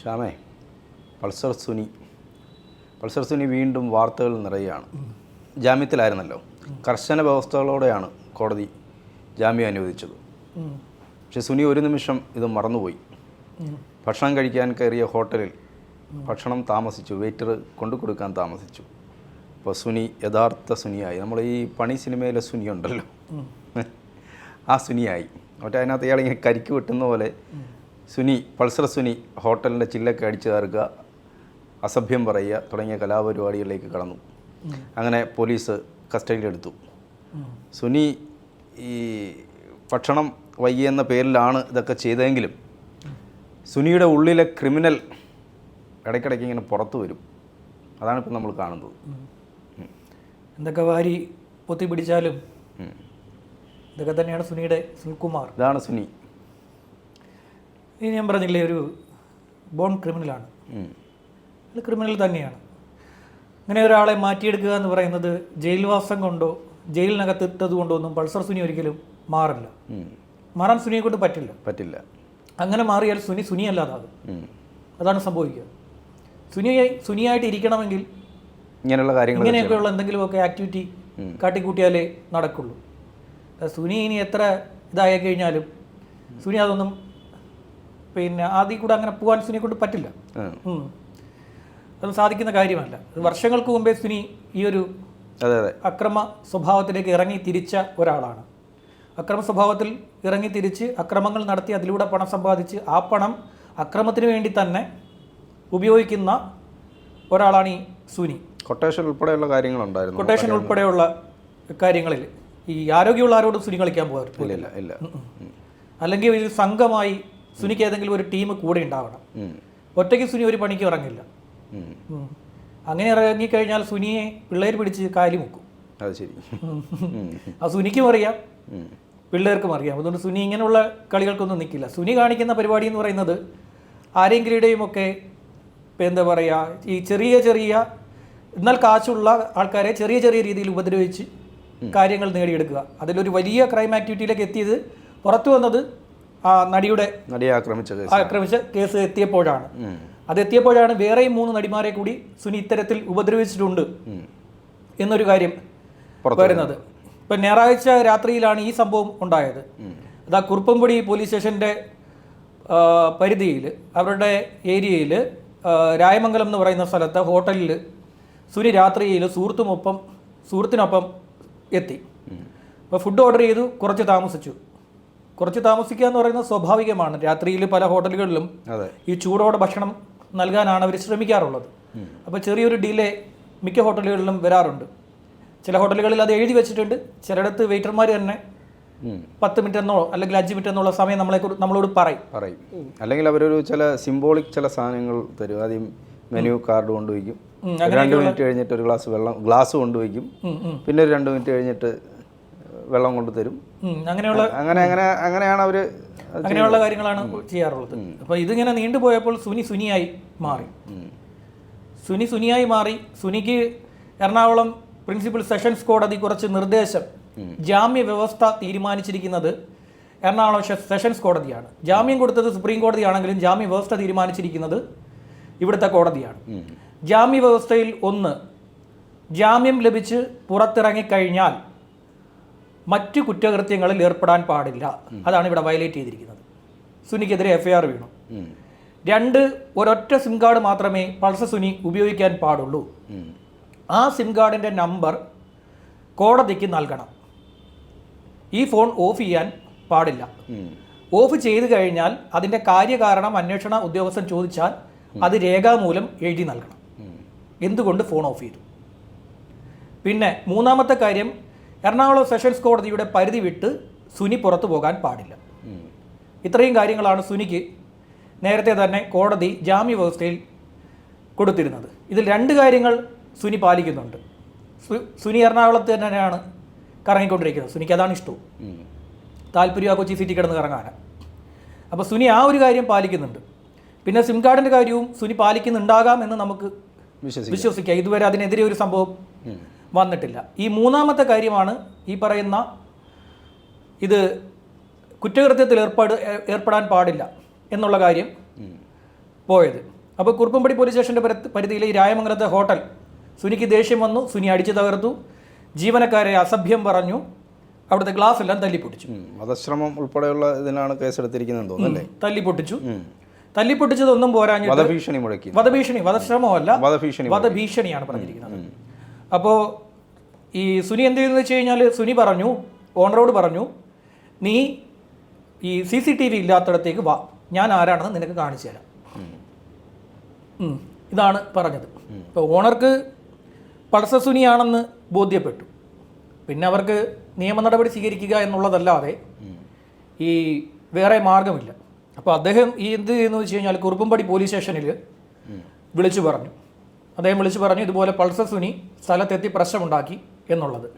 ശ്യാമേ Pulsar Suni. Pulsar Suni വീണ്ടും വാർത്തകൾ നിറയുകയാണ്. ജാമ്യത്തിലായിരുന്നല്ലോ. കർശന വ്യവസ്ഥകളോടെയാണ് കോടതി ജാമ്യം അനുവദിച്ചത്. പക്ഷെ സുനി ഒരു നിമിഷം ഇത് മറന്നുപോയി. ഭക്ഷണം കഴിക്കാൻ കയറിയ ഹോട്ടലിൽ ഭക്ഷണം താമസിച്ചു. വെയിറ്റർ കൊണ്ടു കൊടുക്കാൻ താമസിച്ചു. അപ്പോൾ സുനി യഥാർത്ഥ സുനിയായി. നമ്മൾ ഈ പണി സിനിമയിലെ സുനി ഉണ്ടല്ലോ ആ സുനിയായി. മറ്റേ അതിനകത്ത് ഇയാളിങ്ങനെ കരിക്ക് വെട്ടുന്ന പോലെ സുനി പൾസർ സുനി ഹോട്ടലിന്റെ ചില്ലൊക്കെ അടിച്ചു തീർക്കുക അസഭ്യം പറയുക തുടങ്ങിയ കലാപരിപാടികളിലേക്ക് കടന്നു. അങ്ങനെ പോലീസ് കസ്റ്റഡിയിലെടുത്തു. സുനി ഈ ഭക്ഷണം വൈകിയെന്ന പേരിലാണ് ഇതൊക്കെ ചെയ്തതെങ്കിലും സുനിയുടെ ഉള്ളിലെ ക്രിമിനൽ ഇടയ്ക്കിടയ്ക്ക് ഇങ്ങനെ പുറത്തു വരും. അതാണ് ഇപ്പം നമ്മൾ കാണുന്നത്. എന്തൊക്കെ വാരി പൊത്തി പിടിച്ചാലും. ഇതൊക്കെ തന്നെയാണ് സുനിയുടെ സുനിൽകുമാർ ഇതാണ് സുനി. ഇനി ഞാൻ പറഞ്ഞില്ലേ ഒരു ബോൺ ക്രിമിനലാണ്. അയാൾ ക്രിമിനൽ തന്നെയാണ്. അങ്ങനെ ഒരാളെ മാറ്റിയെടുക്കുക എന്ന് പറയുന്നത് ജയിൽവാസം കൊണ്ടോ ജയിലിനകത്ത് ഇട്ടത് കൊണ്ടോ ഒന്നും പൾസർ സുനി ഒരിക്കലും മാറില്ല. മാറാൻ സുനിയെ കൊണ്ട് പറ്റില്ല. പറ്റില്ല. അങ്ങനെ മാറിയാൽ സുനി സുനി അല്ലാതാകും അതാണ് സംഭവിക്കുക. സുനിയായി സുനിയായിട്ട് ഇരിക്കണമെങ്കിൽ ഇങ്ങനെയുള്ള കാര്യങ്ങൾ ഇങ്ങനെയൊക്കെയുള്ള എന്തെങ്കിലുമൊക്കെ ആക്ടിവിറ്റി കാട്ടിക്കൂട്ടിയാലേ നടക്കുള്ളൂ. സുനി ഇനി എത്ര ഇതായി കഴിഞ്ഞാലും സുനി അതൊന്നും പിന്നെ ആദ്യം കൂടെ അങ്ങനെ പോകാൻ സുനിയെ കൊണ്ട് പറ്റില്ല. ഉം. ഉം. അത് സാധിക്കുന്ന കാര്യമല്ല. വർഷങ്ങൾക്ക് മുമ്പേ സുനി ഈ ഒരു അക്രമ സ്വഭാവത്തിലേക്ക് ഇറങ്ങി തിരിച്ച ഒരാളാണ്. അക്രമ സ്വഭാവത്തിൽ ഇറങ്ങി തിരിച്ച് അക്രമങ്ങൾ നടത്തി അതിലൂടെ പണം സമ്പാദിച്ച് ആ പണം അക്രമത്തിന് വേണ്ടി തന്നെ ഉപയോഗിക്കുന്ന ഒരാളാണ് ഈ സുനി. കൊട്ടേഷൻ ഉൾപ്പെടെയുള്ള കാര്യങ്ങളുണ്ടായിരുന്നു. കൊട്ടേഷൻ ഉൾപ്പെടെയുള്ള കാര്യങ്ങളിൽ ഈ ആരോഗ്യമുള്ള ആരോടും സുനി കളിക്കാൻ പോകാറില്ല. ഇല്ല അല്ലെങ്കിൽ ഒരു സംഘമായി സുനിക്ക് ഏതെങ്കിലും ഒരു ടീം കൂടെ ഉണ്ടാവണം. ഒറ്റയ്ക്ക് സുനി ഒരു പണിക്ക് ഇറങ്ങില്ല. അങ്ങനെ ഇറങ്ങിക്കഴിഞ്ഞാൽ സുനിയെ പിള്ളേർ പിടിച്ച് കാലി മുക്കും. അത് ശരി. ആ സുനിക്കും അറിയാം. പിള്ളേർക്കും അറിയാം. അതുകൊണ്ട് സുനി ഇങ്ങനെയുള്ള കളികൾക്കൊന്നും നിൽക്കില്ല സുനി കാണിക്കുന്ന പരിപാടി എന്ന് പറയുന്നത് ആരെങ്കിലുടെയും ഒക്കെ ഇപ്പം എന്താ പറയുക ഈ ചെറിയ ചെറിയ എന്നാൽ കാശുള്ള ആൾക്കാരെ ചെറിയ ചെറിയ രീതിയിൽ ഉപദ്രവിച്ച് കാര്യങ്ങൾ നേടിയെടുക്കുക. അതിലൊരു വലിയ ക്രൈം ആക്ടിവിറ്റിയിലേക്ക് എത്തിയത് പുറത്തു വന്നത് നടിയുടെ നടിയെ ആക്രമിച്ച കേസ്. ആക്രമിച്ച കേസ് എത്തിയപ്പോഴാണ്. അത് അതെത്തിയപ്പോഴാണ് വേറെയും മൂന്ന് നടിമാരെ കൂടി സുനി ഇത്തരത്തിൽ ഉപദ്രവിച്ചിട്ടുണ്ട് എന്നൊരു കാര്യം വരുന്നത്. ഇപ്പം ഞായറാഴ്ച രാത്രിയിലാണ് ഈ സംഭവം ഉണ്ടായത്. അത് ആ കുറുപ്പംപൊടി പോലീസ് സ്റ്റേഷന്റെ പരിധിയിൽ അവരുടെ ഏരിയയിൽ രായമംഗലം എന്ന് പറയുന്ന സ്ഥലത്ത് ഹോട്ടലിൽ സുനി രാത്രിയിൽ സുഹൃത്തുമൊപ്പം സുഹൃത്തിനൊപ്പം എത്തി. അപ്പോൾ ഫുഡ് ഓർഡർ ചെയ്തു കുറച്ച് താമസിച്ചു. കുറച്ച് താമസിക്കുക എന്ന് പറയുന്നത് സ്വാഭാവികമാണ്. രാത്രിയിൽ പല ഹോട്ടലുകളിലും ഈ ചൂടോടെ ഭക്ഷണം നൽകാനാണ് അവർ ശ്രമിക്കാറുള്ളത്. അപ്പോൾ ചെറിയൊരു ഡിലേ മിക്ക ഹോട്ടലുകളിലും വരാറുണ്ട്. ചില ഹോട്ടലുകളിൽ അത് എഴുതി വെച്ചിട്ടുണ്ട്. ചിലയിടത്ത് വെയിറ്റർമാർ തന്നെ. പത്ത് മിനിറ്റ് എന്നോ അല്ലെങ്കിൽ അഞ്ച് മിനിറ്റ് എന്നുള്ള സമയം നമ്മളെ നമ്മളോട് പറയും. പറയും. അല്ലെങ്കിൽ അവരൊരു ചില സിംബോളിക് ചില സാധനങ്ങൾ തരും. ആദ്യം മെനു കാർഡ് കൊണ്ടുവയ്ക്കും. രണ്ട് മിനിറ്റ് കഴിഞ്ഞിട്ട് ഒരു ഗ്ലാസ് വെള്ളം ഗ്ലാസ് കൊണ്ടുവയ്ക്കും. പിന്നെ ഒരു രണ്ട് മിനിറ്റ് കഴിഞ്ഞിട്ട് വെള്ളം കൊണ്ട് തരും. അങ്ങനെയുള്ള അങ്ങനെ അങ്ങനെ അങ്ങനെയാണ് അവർ അങ്ങനെയുള്ള കാര്യങ്ങളാണ് ചെയ്യാറുള്ളത്. അപ്പോൾ ഇതിങ്ങനെ നീണ്ടുപോയപ്പോൾ സുനി സുനിയായി മാറി. സുനി സുനിയായി മാറി. സുനിക്ക് എറണാകുളം പ്രിൻസിപ്പൽ സെഷൻസ് കോടതി കുറച്ച് നിർദ്ദേശം. ജാമ്യ വ്യവസ്ഥ തീരുമാനിച്ചിരിക്കുന്നത് എറണാകുളം സെഷൻസ് കോടതിയാണ്. ജാമ്യം കൊടുത്തത് സുപ്രീം കോടതിയാണെങ്കിലും ജാമ്യ വ്യവസ്ഥ തീരുമാനിച്ചിരിക്കുന്നത് ഇവിടുത്തെ കോടതിയാണ്. ജാമ്യ വ്യവസ്ഥയിൽ ഒന്ന് ജാമ്യം ലഭിച്ച് പുറത്തിറങ്ങിക്കഴിഞ്ഞാൽ മറ്റു കുറ്റകൃത്യങ്ങളിൽ ഏർപ്പെടാൻ പാടില്ല. അതാണ് ഇവിടെ വയലേറ്റ് ചെയ്തിരിക്കുന്നത്. സുനിക്കെതിരെ എഫ്ഐആർ വീണു. രണ്ട് ഒരൊറ്റ സിം കാർഡ് മാത്രമേ പൾസ സുനി ഉപയോഗിക്കാൻ പാടുള്ളൂ. ആ സിം കാർഡിന്റെ നമ്പർ കോടതിക്ക് നൽകണം. ഈ ഫോൺ ഓഫ് ചെയ്യാൻ പാടില്ല. ഓഫ് ചെയ്തു കഴിഞ്ഞാൽ അതിന്റെ കാര്യകാരണം അന്വേഷണ ഉദ്യോഗസ്ഥൻ ചോദിച്ചാൽ അത് രേഖാമൂലം എഴുതി നൽകണം. എന്തുകൊണ്ട് ഫോൺ ഓഫ് ചെയ്തു? പിന്നെ മൂന്നാമത്തെ കാര്യം എറണാകുളം സെഷൻസ് കോടതിയുടെ പരിധി വിട്ട് സുനി പുറത്തു പോകാൻ പാടില്ല. ഇത്രയും കാര്യങ്ങളാണ് സുനിക്ക് നേരത്തെ തന്നെ കോടതി ജാമ്യ വ്യവസ്ഥയിൽ കൊടുത്തിരുന്നത്. ഇതിൽ രണ്ട് കാര്യങ്ങൾ സുനി പാലിക്കുന്നുണ്ട്. സുനി എറണാകുളത്ത് തന്നെയാണ് കറങ്ങിക്കൊണ്ടിരിക്കുന്നത്. സുനിക്ക് അതാണ് ഇഷ്ടവും താല്പര്യം ആ കൊച്ചി സിറ്റി കിടന്ന് കറങ്ങാനാണ് അപ്പോൾ സുനി ആ ഒരു കാര്യം പാലിക്കുന്നുണ്ട്. പിന്നെ സിം കാർഡിന്റെ കാര്യവും സുനി പാലിക്കുന്നുണ്ടാകാം എന്ന് നമുക്ക് വിശ്വസിക്കാം. ഇതുവരെ അതിനെതിരെ ഒരു സംഭവം വന്നിട്ടില്ല. ഈ മൂന്നാമത്തെ കാര്യമാണ് ഈ പറയുന്ന ഇത് കുറ്റകൃത്യത്തിൽ ഏർപ്പാട് ഏർപ്പെടാൻ പാടില്ല എന്നുള്ള കാര്യം പോയത്. അപ്പോൾ കുറുപ്പമ്പടി പോലീസ് സ്റ്റേഷന്റെ പരിധി- പരിധിയിലെ ഈ രായമംഗലത്തെ ഹോട്ടൽ സുനിക്ക് ദേഷ്യം വന്നു സുനി അടിച്ചു തകർത്തു ജീവനക്കാരെ അസഭ്യം പറഞ്ഞു അവിടുത്തെ ഗ്ലാസ് എല്ലാം തല്ലിപ്പൊട്ടിച്ചു. മതശ്രമം വധശ്രമം ഉൾപ്പെടെയുള്ള ഇതിനാണ് കേസെടുത്തിരിക്കുന്നത് തോന്നുന്നല്ലേ തല്ലിപ്പൊട്ടിച്ചു. തല്ലിപ്പൊട്ടിച്ചതൊന്നും പോരാഞ്ഞു വധഭീഷണി മുഴക്കി വധഭീഷണി വധശ്രമമല്ല വധഭീഷണി വധഭീഷണിയാണ് പറഞ്ഞിരിക്കുന്നത്. അപ്പോൾ ഈ സുനി എന്ത് ചെയ്യുന്നത് വെച്ച് കഴിഞ്ഞാൽ സുനി പറഞ്ഞു ഓണറോട് പറഞ്ഞു നീ ഈ സി സി ടി വി ഇല്ലാത്തടത്തേക്ക് വാ. ഞാൻ ആരാണെന്ന് നിനക്ക് കാണിച്ചു തരാം. ഇതാണ് പറഞ്ഞത്. അപ്പോൾ ഓണർക്ക് പൾസ സുനിയാണെന്ന് ബോധ്യപ്പെട്ടു. പിന്നെ അവർക്ക് നിയമ നടപടി സ്വീകരിക്കുക എന്നുള്ളതല്ലാതെ ഈ വേറെ മാർഗമില്ല. അപ്പോൾ അദ്ദേഹം ഈ എന്ത് ചെയ്യുന്നു വെച്ച് കഴിഞ്ഞാൽ കുറുപ്പുംപടി പോലീസ് സ്റ്റേഷനിൽ വിളിച്ചു പറഞ്ഞു. അദ്ദേഹം വിളിച്ചു പറഞ്ഞു ഇതുപോലെ പൾസർ സുനി സ്ഥലത്തെത്തി പ്രശ്നമുണ്ടാക്കി എന്നുള്ളത്.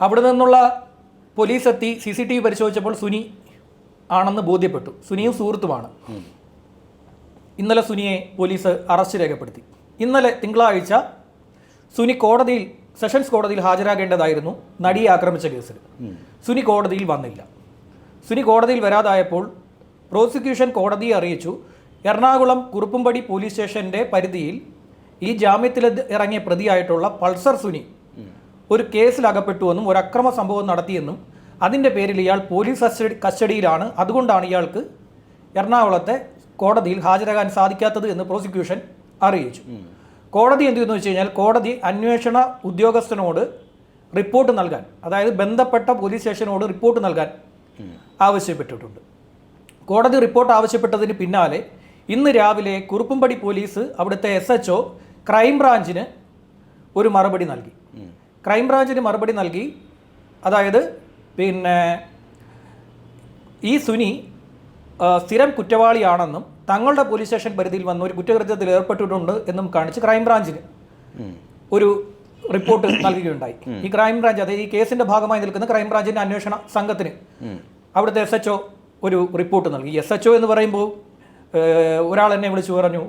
അവിടെ നിന്നുള്ള പോലീസ് എത്തി സി സി ടി വി പരിശോധിച്ചപ്പോൾ സുനി ആണെന്ന് ബോധ്യപ്പെട്ടു. സുനിയും സുഹൃത്തുമാണ്. ഇന്നലെ സുനിയെ പോലീസ് അറസ്റ്റ് രേഖപ്പെടുത്തി. ഇന്നലെ തിങ്കളാഴ്ച സുനി കോടതിയിൽ സെഷൻസ് കോടതിയിൽ ഹാജരാകേണ്ടതായിരുന്നു നടിയെ ആക്രമിച്ച കേസിൽ. സുനി കോടതിയിൽ വന്നില്ല. സുനി കോടതിയിൽ വരാതായപ്പോൾ പ്രോസിക്യൂഷൻ കോടതിയെ അറിയിച്ചു. എറണാകുളം കുറുപ്പുംപടി പോലീസ് സ്റ്റേഷന്റെ പരിധിയിൽ ഈ ജാമ്യത്തിൽ ഇറങ്ങിയ പ്രതിയായിട്ടുള്ള പൾസർ സുനി ഒരു കേസിൽ അകപ്പെട്ടുവെന്നും ഒരു അക്രമ സംഭവം നടത്തിയെന്നും അതിന്റെ പേരിൽ ഇയാൾ പോലീസ് കസ്റ്റഡി കസ്റ്റഡിയിലാണ്. അതുകൊണ്ടാണ് ഇയാൾക്ക് എറണാകുളത്തെ കോടതിയിൽ ഹാജരാകാൻ സാധിക്കാത്തത് എന്ന് പ്രോസിക്യൂഷൻ അറിയിച്ചു. കോടതി എന്ത് ചെയ്യുന്നു വെച്ച് കഴിഞ്ഞാൽ കോടതി അന്വേഷണ ഉദ്യോഗസ്ഥനോട് റിപ്പോർട്ട് നൽകാൻ അതായത് ബന്ധപ്പെട്ട പോലീസ് സ്റ്റേഷനോട് റിപ്പോർട്ട് നൽകാൻ ആവശ്യപ്പെട്ടിട്ടുണ്ട്. കോടതി റിപ്പോർട്ട് ആവശ്യപ്പെട്ടതിന് പിന്നാലെ ഇന്ന് രാവിലെ കുറുപ്പുംപടി പോലീസ് അവിടുത്തെ എസ് എച്ച് ഒ ക്രൈംബ്രാഞ്ചിന് ഒരു മറുപടി നൽകി. ക്രൈംബ്രാഞ്ചിന് മറുപടി നൽകി. അതായത് പിന്നെ ഈ സുനി സ്ഥിരം കുറ്റവാളിയാണെന്നും തങ്ങളുടെ പോലീസ് സ്റ്റേഷൻ പരിധിയിൽ വന്ന ഒരു കുറ്റകൃത്യത്തിൽ ഏർപ്പെട്ടിട്ടുണ്ട് എന്നും കാണിച്ച് ക്രൈംബ്രാഞ്ചിന് ഒരു റിപ്പോർട്ട് നൽകുകയുണ്ടായി. ഈ ക്രൈംബ്രാഞ്ച് അതായത് ഈ കേസിന്റെ ഭാഗമായി നിൽക്കുന്ന ക്രൈംബ്രാഞ്ചിന്റെ അന്വേഷണ സംഘത്തിന് അവിടുത്തെ എസ് എച്ച് ഒരു റിപ്പോർട്ട് നൽകി. എസ് എച്ച് എന്ന് പറയുമ്പോൾ ഒരാൾ എന്നെ വിളിച്ചു പറഞ്ഞു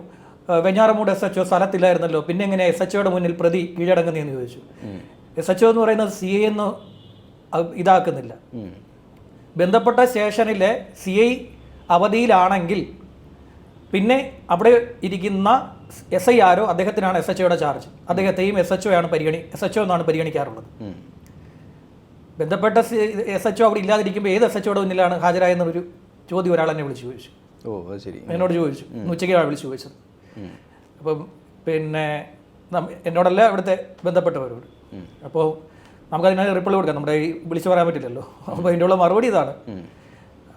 വെഞ്ഞാറമൂട് എസ് എച്ച് ഒ സ്ഥലത്തില്ലായിരുന്നല്ലോ. പിന്നെ എങ്ങനെ എസ് എച്ച് ഒയുടെ മുന്നിൽ പ്രതി കീഴടങ്ങുന്നതെന്ന് ചോദിച്ചു. എസ് എച്ച് ഒ എന്ന് പറയുന്നത് സി ഐ എന്ന് ഇതാക്കുന്നില്ല. ബന്ധപ്പെട്ട സ്റ്റേഷനിലെ സി ഐ അവധിയിലാണെങ്കിൽ പിന്നെ അവിടെ ഇരിക്കുന്ന എസ് ഐ ആരോ അദ്ദേഹത്തിനാണ് എസ് എച്ച് ഒയുടെ ചാർജ് അദ്ദേഹത്തെയും എസ് എച്ച് ഒ ആണ് പരിഗണി എസ് എച്ച് ഒ എന്നാണ് പരിഗണിക്കാറുള്ളത്. ബന്ധപ്പെട്ട എസ് എച്ച് ഒ അവിടെ ഇല്ലാതിരിക്കുമ്പോൾ ഏത് എസ് എച്ച് ഒയുടെ മുന്നിലാണ് ഹാജരായെന്നൊരു ചോദ്യം ഒരാൾ എന്നെ വിളിച്ചു ചോദിച്ചു. ഓ ശരി. എന്നോട് ചോദിച്ചു. ഉച്ചയ്ക്ക് വിളിച്ചു ചോദിച്ചത്. അപ്പം പിന്നെ എന്നോടല്ല ഇവിടുത്തെ ബന്ധപ്പെട്ടവരോട്. അപ്പോൾ നമുക്കതിന് റിപ്ലൈ കൊടുക്കാം. നമ്മുടെ ഈ വിളിച്ചു പറയാൻ പറ്റില്ലല്ലോ. അപ്പോൾ അതിന്റെ ഉള്ള മറുപടി ഇതാണ്.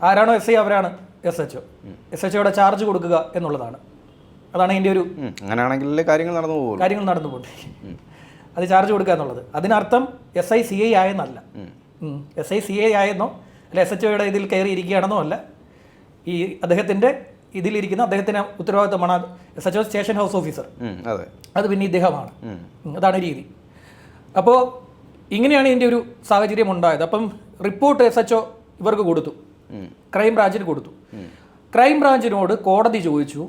ആരാണോ എസ് ഐ അവരാണ് S H O. S H ഒയുടെ ചാർജ് കൊടുക്കുക എന്നുള്ളതാണ്. അതാണ് എന്റെ ഒരു അങ്ങനെയാണെങ്കിൽ കാര്യങ്ങൾ നടന്നു പോകും കാര്യങ്ങൾ നടന്നു പോകട്ടെ അത് ചാർജ് കൊടുക്കുക എന്നുള്ളത്. അതിനർത്ഥം എസ് ഐ സി ഐ ആയെന്നല്ല. എസ് ഐ സി ഐ ആയെന്നോ അല്ല എസ് എച്ച് ഒയുടെ ഇതിൽ കയറി ഇരിക്കുകയാണെന്നോ അല്ല. ഈ അദ്ദേഹത്തിന്റെ ഇതിലിരിക്കുന്ന അദ്ദേഹത്തിന് ഉത്തരവാദിത്തമാണ് സച്ച് സ്റ്റേഷൻ ഹൗസ് ഓഫീസർ. അതെ. അത് പിന്നെ ഇദ്ദേഹമാണ്. അതാണ് രീതി. അപ്പോൾ ഇങ്ങനെയാണ് ഇതിന്റെ ഒരു സാഹചര്യം ഉണ്ടായത്. അപ്പം റിപ്പോർട്ട് എസ് എച്ച് ഇവർക്ക് കൊടുത്തു. ക്രൈംബ്രാഞ്ചിന് ക്രൈം ബ്രാഞ്ചിന് കൊടുത്തു. ക്രൈം ബ്രാഞ്ചിനോട് കോടതി ചോദിച്ചു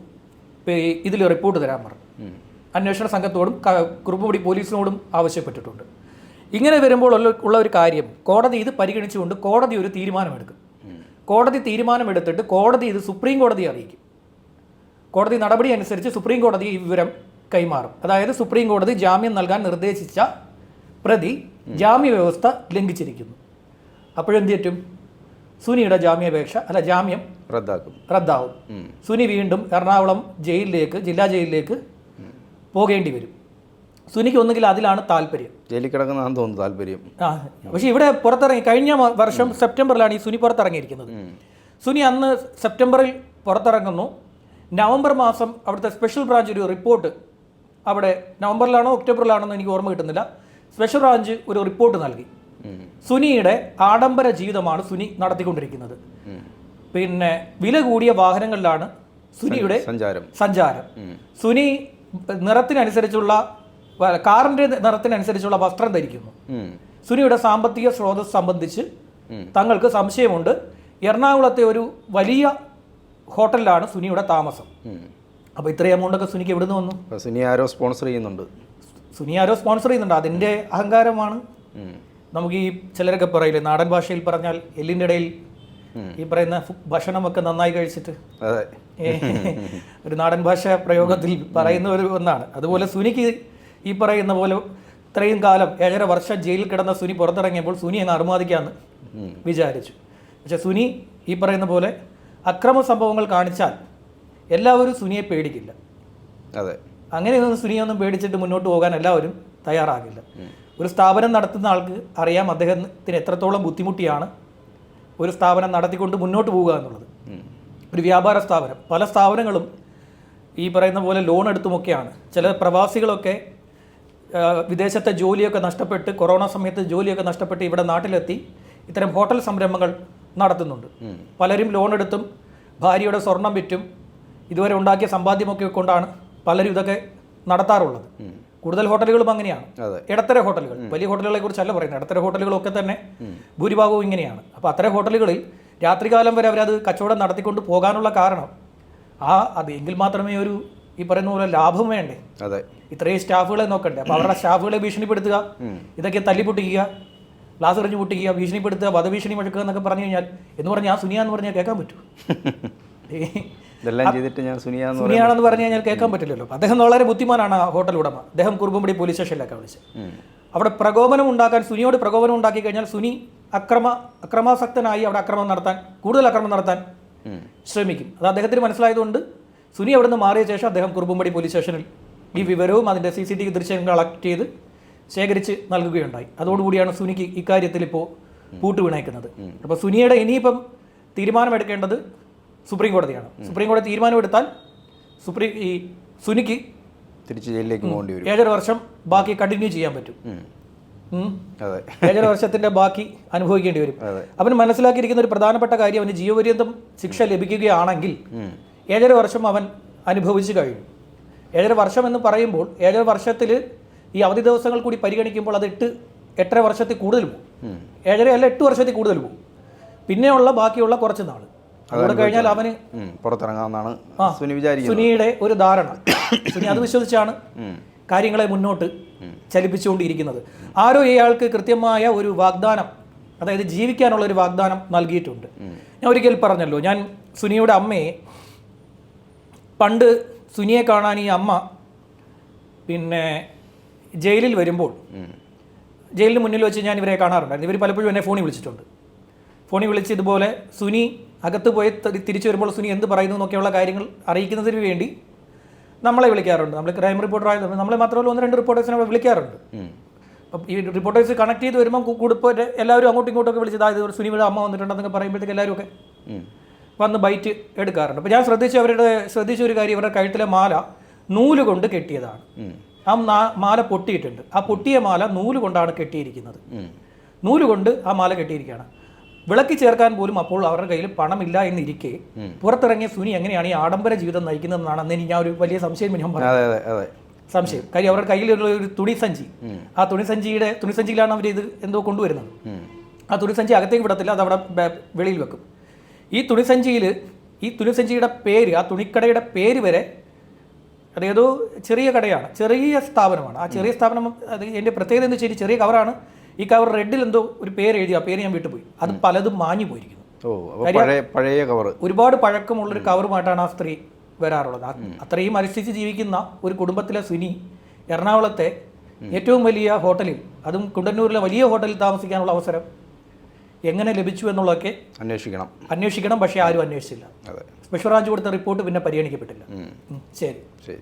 ഇതിൽ റിപ്പോർട്ട് തരാൻ പറഞ്ഞു. അന്വേഷണ സംഘത്തോടും കുറുപ്പുപടി പോലീസിനോടും ആവശ്യപ്പെട്ടിട്ടുണ്ട്. ഇങ്ങനെ വരുമ്പോൾ ഉള്ള ഉള്ള ഒരു കാര്യം കോടതി ഇത് പരിഗണിച്ചുകൊണ്ട് കോടതി ഒരു തീരുമാനമെടുക്കും. കോടതി തീരുമാനമെടുത്തിട്ട് കോടതി ഇത് സുപ്രീം കോടതിയെ അറിയിക്കും. കോടതി നടപടി അനുസരിച്ച് സുപ്രീം കോടതി ഈ വിവരം കൈമാറും. അതായത് സുപ്രീം കോടതി ജാമ്യം നൽകാൻ നിർദ്ദേശിച്ച പ്രതി ജാമ്യ വ്യവസ്ഥ ലംഘിച്ചിരിക്കുന്നു. അപ്പോഴെന്ത് പറ്റും സുനിയുടെ ജാമ്യാപേക്ഷ അല്ല ജാമ്യം റദ്ദാക്കും. റദ്ദാവും. സുനി വീണ്ടും എറണാകുളം ജയിലിലേക്ക് ജില്ലാ ജയിലിലേക്ക് പോകേണ്ടി വരും. സുനിക്ക് ഒന്നുകിൽ അതിലാണ് താല്പര്യം. ജയിലിൽ കിടക്കുന്നതാണെന്ന് തോന്നുന്നു താല്പര്യം. ആ പക്ഷേ ഇവിടെ പുറത്തിറങ്ങി കഴിഞ്ഞ വർഷം സെപ്റ്റംബറിലാണ് ഈ സുനി പുറത്തിറങ്ങിയിരിക്കുന്നത്. സുനി അന്ന് സെപ്റ്റംബറിൽ പുറത്തിറങ്ങുന്നു. നവംബർ മാസം അവിടുത്തെ സ്പെഷ്യൽ ബ്രാഞ്ച് ഒരു റിപ്പോർട്ട് അവിടെ നവംബറിലാണോ ഒക്ടോബറിലാണോ എന്ന് എനിക്ക് ഓർമ്മ കിട്ടുന്നില്ല. സ്പെഷ്യൽ ബ്രാഞ്ച് ഒരു റിപ്പോർട്ട് നൽകി. സുനിയുടെ ആഡംബര ജീവിതമാണ് സുനി നടത്തിക്കൊണ്ടിരിക്കുന്നത്. പിന്നെ വില കൂടിയ വാഹനങ്ങളിലാണ് സുനിയുടെ സഞ്ചാരം. സഞ്ചാരം. സുനി നിറത്തിനനുസരിച്ചുള്ള കാറിന്റെ നിറത്തിനനുസരിച്ചുള്ള വസ്ത്രം ധരിക്കുന്നു. സുനിയുടെ സാമ്പത്തിക സ്രോതസ് സംബന്ധിച്ച് തങ്ങൾക്ക് സംശയമുണ്ട്. എറണാകുളത്തെ ഒരു വലിയ ഹോട്ടലിലാണ് സുനിയുടെ താമസം. അപ്പോൾ ഇത്രയും എമൗണ്ടൊക്കെ സുനിക്ക് എവിടെ നിന്ന് വന്നു സുനി ആരോ സ്പോൺസർ ചെയ്യുന്നുണ്ട്. സുനി ആരോ സ്പോൺസർ ചെയ്യുന്നുണ്ട്. അതിന്റെ അഹങ്കാരമാണ്. നമുക്ക് ഈ ചിലരൊക്കെ പറയില്ലേ നാടൻ ഭാഷയിൽ പറഞ്ഞാൽ എല്ലിന്റെ ഇടയിൽ ഈ പറയുന്ന ഭക്ഷണമൊക്കെ നന്നായി കഴിച്ചിട്ട്. ഒരു നാടൻ ഭാഷ പ്രയോഗത്തിൽ പറയുന്ന ഒരു ഒന്നാണ്. അതുപോലെ സുനിക്ക് ഈ പറയുന്ന പോലെ ഇത്രയും കാലം ഏഴര വർഷം ജയിലിൽ കിടന്ന സുനി പുറത്തിറങ്ങിയപ്പോൾ സുനി എന്ന് അറുമാദിക്കാന്ന് വിചാരിച്ചു. പക്ഷെ സുനി ഈ പറയുന്ന പോലെ അക്രമ സംഭവങ്ങൾ കാണിച്ചാൽ എല്ലാവരും സുനിയെ പേടിക്കില്ല. അതെ. അങ്ങനെ അങ്ങനെയൊന്നും സുനിയൊന്നും പേടിച്ചിട്ട് മുന്നോട്ട് പോകാൻ എല്ലാവരും തയ്യാറാകില്ല. ഒരു സ്ഥാപനം നടത്തുന്ന ആൾക്ക് അറിയാം അദ്ദേഹത്തിന് എത്രത്തോളം ബുദ്ധിമുട്ടിയാണ് ഒരു സ്ഥാപനം നടത്തിക്കൊണ്ട് മുന്നോട്ട് പോവുക എന്നുള്ളത്. ഒരു വ്യാപാര സ്ഥാപനം. പല സ്ഥാപനങ്ങളും ഈ പറയുന്ന പോലെ ലോൺ എടുത്തുമൊക്കെയാണ്. ചില പ്രവാസികളൊക്കെ വിദേശത്തെ ജോലിയൊക്കെ നഷ്ടപ്പെട്ട് കൊറോണ സമയത്ത് ജോലിയൊക്കെ നഷ്ടപ്പെട്ട് ഇവിടെ നാട്ടിലെത്തി. ഇത്തരം ഹോട്ടൽ സംരംഭങ്ങൾ നടത്തുന്നുണ്ട്. പലരും ലോൺ എടുത്തും ഭാര്യയുടെ സ്വർണം വിറ്റും ഇതുവരെ ഉണ്ടാക്കിയ സമ്പാദ്യമൊക്കെ കൊണ്ടാണ് പലരും ഇതൊക്കെ നടത്താറുള്ളത്. കൂടുതൽ ഹോട്ടലുകളും അങ്ങനെയാണ്. ഇടത്തര ഹോട്ടലുകൾ. വലിയ ഹോട്ടലുകളെ കുറിച്ചല്ല പറയുന്നത്. ഇടത്തര ഹോട്ടലുകളൊക്കെ തന്നെ ഭൂരിഭാഗവും ഇങ്ങനെയാണ്. അപ്പോൾ അത്തരം ഹോട്ടലുകളിൽ രാത്രികാലം വരെ അവരത് കച്ചവടം നടത്തിക്കൊണ്ട് പോകാനുള്ള കാരണം ആ അത് എങ്കിൽ മാത്രമേ ഒരു ഈ പറയുന്ന പോലെ ലാഭം വേണ്ടേ? അതെ. ഇത്രയും സ്റ്റാഫുകളെ നോക്കണ്ടേ? അപ്പോൾ അവരുടെ സ്റ്റാഫുകളെ ഭീഷണിപ്പെടുത്തുക ഇതൊക്കെ തല്ലിപ്പൊട്ടിക്കുക ഗ്ലാസ് എറിഞ്ഞ് പൊട്ടിക്കുക ഭീഷണിപ്പെടുത്തുക വധഭീഷണി മുഴക്കുക എന്നൊക്കെ പറഞ്ഞു കഴിഞ്ഞാൽ എന്ന് പറഞ്ഞാൽ ആ സുനിയ എന്ന് പറഞ്ഞാൽ കേൾക്കാൻ പറ്റൂ. ഇതെല്ലാം ചെയ്തിട്ട് ഞാൻ പറയും സുനിയാണെന്ന് പറഞ്ഞു കഴിഞ്ഞാൽ കേൾക്കാൻ പറ്റില്ലല്ലോ. അദ്ദേഹം വളരെ ബുദ്ധിമാനാണ് ഹോട്ടൽ ഉടമ. അദ്ദേഹം കുറുമ്പുംപടി പോലീസ് സ്റ്റേഷനിലൊക്കെ വിളിച്ച് അവിടെ പ്രകോപനം ഉണ്ടാക്കാൻ സുനിയോട് പ്രകോപനം ഉണ്ടാക്കി കഴിഞ്ഞാൽ സുനി അക്രമ അക്രമാസക്തനായി അവിടെ അക്രമം നടത്താൻ കൂടുതൽ അക്രമം നടത്താൻ ശ്രമിക്കും. അത് അദ്ദേഹത്തിന് മനസ്സിലായതുകൊണ്ട് സുനി അവിടെ നിന്ന് മാറിയ ശേഷം അദ്ദേഹം കുറുമ്പുംപടി പോലീസ് സ്റ്റേഷനിൽ ഈ വിവരവും അതിന്റെ സി സി ടി വി ദൃശ്യങ്ങൾ കളക്ട് ചെയ്ത് ശേഖരിച്ച് നൽകുകയുണ്ടായി. അതോടുകൂടിയാണ് സുനിക്ക് ഇക്കാര്യത്തിൽ ഇപ്പോൾ പൂട്ട് വിണയിക്കുന്നത് അപ്പോൾ സുനിയുടെ ഇനിയിപ്പം തീരുമാനമെടുക്കേണ്ടത് സുപ്രീം കോടതിയാണ് സുപ്രീം കോടതി തീരുമാനമെടുത്താൽ സുപ്രീം ഈ സുനിക്ക് തിരിച്ച് ജയിലിലേക്ക് പോകേണ്ടി വരും. ഏഴര വർഷം ബാക്കി കണ്ടിന്യൂ ചെയ്യാൻ പറ്റും. ഏഴര വർഷത്തിന്റെ ബാക്കി അനുഭവിക്കേണ്ടി വരും. അവന് മനസ്സിലാക്കിയിരിക്കുന്ന ഒരു പ്രധാനപ്പെട്ട കാര്യം അവന് ജീവപര്യന്തം ശിക്ഷ ലഭിക്കുകയാണെങ്കിൽ. ഏഴര വർഷം അവൻ അനുഭവിച്ചു കഴിഞ്ഞു ഏഴര വർഷം എന്ന് പറയുമ്പോൾ ഏഴര വർഷത്തിൽ ഈ അവധി ദിവസങ്ങൾ കൂടി പരിഗണിക്കുമ്പോൾ അത് എട്ട് എട്ടര വർഷത്തിൽ കൂടുതൽ പോകും. ഏഴര അല്ല എട്ട് വർഷത്തിൽ കൂടുതൽ പോകും. പിന്നെയുള്ള ബാക്കിയുള്ള കുറച്ച് നാൾ അവിടെ കഴിഞ്ഞാൽ അവന്. പുറത്തിറങ്ങാമെന്നാണ് സുനി വിചാരിക്കുന്നത്. സുനിയുടെ ഒരു ധാരണ. സുനി അത് വിശ്വസിച്ചാണ് കാര്യങ്ങളെ മുന്നോട്ട് ചലിപ്പിച്ചുകൊണ്ടിരിക്കുന്നത്. ആരോ ഇയാൾക്ക് കൃത്യമായ ഒരു വാഗ്ദാനം അതായത് ജീവിക്കാനുള്ള ഒരു വാഗ്ദാനം നൽകിയിട്ടുണ്ട്. ഞാൻ ഒരിക്കൽ പറഞ്ഞല്ലോ ഞാൻ സുനിയുടെ അമ്മയെ പണ്ട് സുനിയെ കാണാൻ ഈ അമ്മ പിന്നെ ജയിലിൽ വരുമ്പോൾ. ജയിലിന് മുന്നിൽ വെച്ച് ഞാൻ ഇവരെ കാണാറുണ്ടായിരുന്നു ഇവർ പലപ്പോഴും എന്നെ ഫോണിൽ വിളിച്ചിട്ടുണ്ട് ഫോണിൽ വിളിച്ച് ഇതുപോലെ സുനി അകത്ത് പോയി തിരിച്ചു വരുമ്പോൾ സുനി എന്ത് പറയുന്നു എന്നൊക്കെയുള്ള കാര്യങ്ങൾ അറിയിക്കുന്നതിന് വേണ്ടി നമ്മളെ വിളിക്കാറുണ്ട് നമ്മൾ ക്രൈം റിപ്പോർട്ടർ ആയതുകൊണ്ട് നമ്മളെ മാത്രമല്ല ഒന്ന് രണ്ട് റിപ്പോർട്ടേഴ്സിനെ വിളിക്കാറുണ്ട്. അപ്പം ഈ റിപ്പോർട്ടേഴ്സ് കണക്ട് ചെയ്ത് വരുമ്പോൾ കൂടുമ്പോൾ എല്ലാവരും അങ്ങോട്ടും ഇങ്ങോട്ടൊക്കെ വിളിച്ചത് അതായത് സുനി സുനിയുടെ അമ്മ വന്നിട്ടുണ്ടെന്നൊക്കെ പറയുമ്പോഴത്തേക്ക് എല്ലാവരും ഒക്കെ. വന്ന് ബൈറ്റ് എടുക്കാറുണ്ട് അപ്പോൾ ഞാൻ ശ്രദ്ധിച്ച അവരുടെ ശ്രദ്ധിച്ച ഒരു കാര്യം ഇവരുടെ കഴുത്തിലെ മാല നൂൽ കൊണ്ട് കെട്ടിയതാണ്. ആ മാല പൊട്ടിയിട്ടുണ്ട്. ആ പൊട്ടിയ മാല നൂൽ കൊണ്ടാണ് കെട്ടിയിരിക്കുന്നത്. നൂൽ കൊണ്ട് ആ മാല കെട്ടിയിരിക്കുകയാണ്. വിളക്കി ചേർക്കാൻ പോലും അപ്പോൾ അവരുടെ കയ്യിൽ പണമില്ല എന്നിരിക്കെ പുറത്തിറങ്ങിയ സുനി എങ്ങനെയാണ് ഈ ആഡംബര ജീവിതം നയിക്കുന്നതെന്നാണ് അന്ന് ഞാൻ ഒരു വലിയ സംശയം ഞാൻ പറഞ്ഞു അതെ അതെ അതെ. സംശയം. കാര്യം അവരുടെ കയ്യിലുള്ള ഒരു തുണി സഞ്ചി. ആ തുണി സഞ്ചിയുടെ തുണി സഞ്ചിയിലാണ് അവർ ഇത് എന്തോ കൊണ്ടുവരുന്നത്. ആ തുണി സഞ്ചി അകത്തേക്ക് വിടത്തില്ല അത് അവിടെ വെളിയിൽ വെക്കും. ഈ തുണി സഞ്ചിയിൽ ഈ തുണി സഞ്ചിയുടെ പേര് ആ തുണിക്കടയുടെ പേര് വരെ അത് ഏതോ ചെറിയ കടയാണ് ചെറിയ സ്ഥാപനമാണ്. ആ ചെറിയ സ്ഥാപനം അത് എന്റെ പ്രത്യേകത എന്ന് വെച്ചാൽ ചെറിയ കവറാണ് ഈ കവർ റെഡിൽ എന്തോ ഒരു പേര് എഴുതി ആ പേര് ഞാൻ വിട്ടുപോയി. അത് പലതും മാഞ്ഞു പോയിരിക്കുന്നു. പഴയ കവറ് ഒരുപാട് പഴക്കമുള്ളൊരു കവറുമായിട്ടാണ് ആ സ്ത്രീ വരാറുള്ളത്. അത്രയും അനുഷ്ഠിച്ച് ജീവിക്കുന്ന ഒരു കുടുംബത്തിലെ സുനി എറണാകുളത്തെ ഏറ്റവും വലിയ ഹോട്ടലിൽ അതും കുണ്ടന്നൂരിലെ വലിയ ഹോട്ടലിൽ താമസിക്കാനുള്ള അവസരം എങ്ങനെ ലഭിച്ചു എന്നുള്ളതൊക്കെ അന്വേഷിക്കണം. അന്വേഷിക്കണം പക്ഷേ ആരും അന്വേഷിച്ചില്ല. അതെ കൊടുത്ത റിപ്പോർട്ട് പിന്നെ പരിഗണിക്കപ്പെട്ടില്ല. ശരി. ശരി.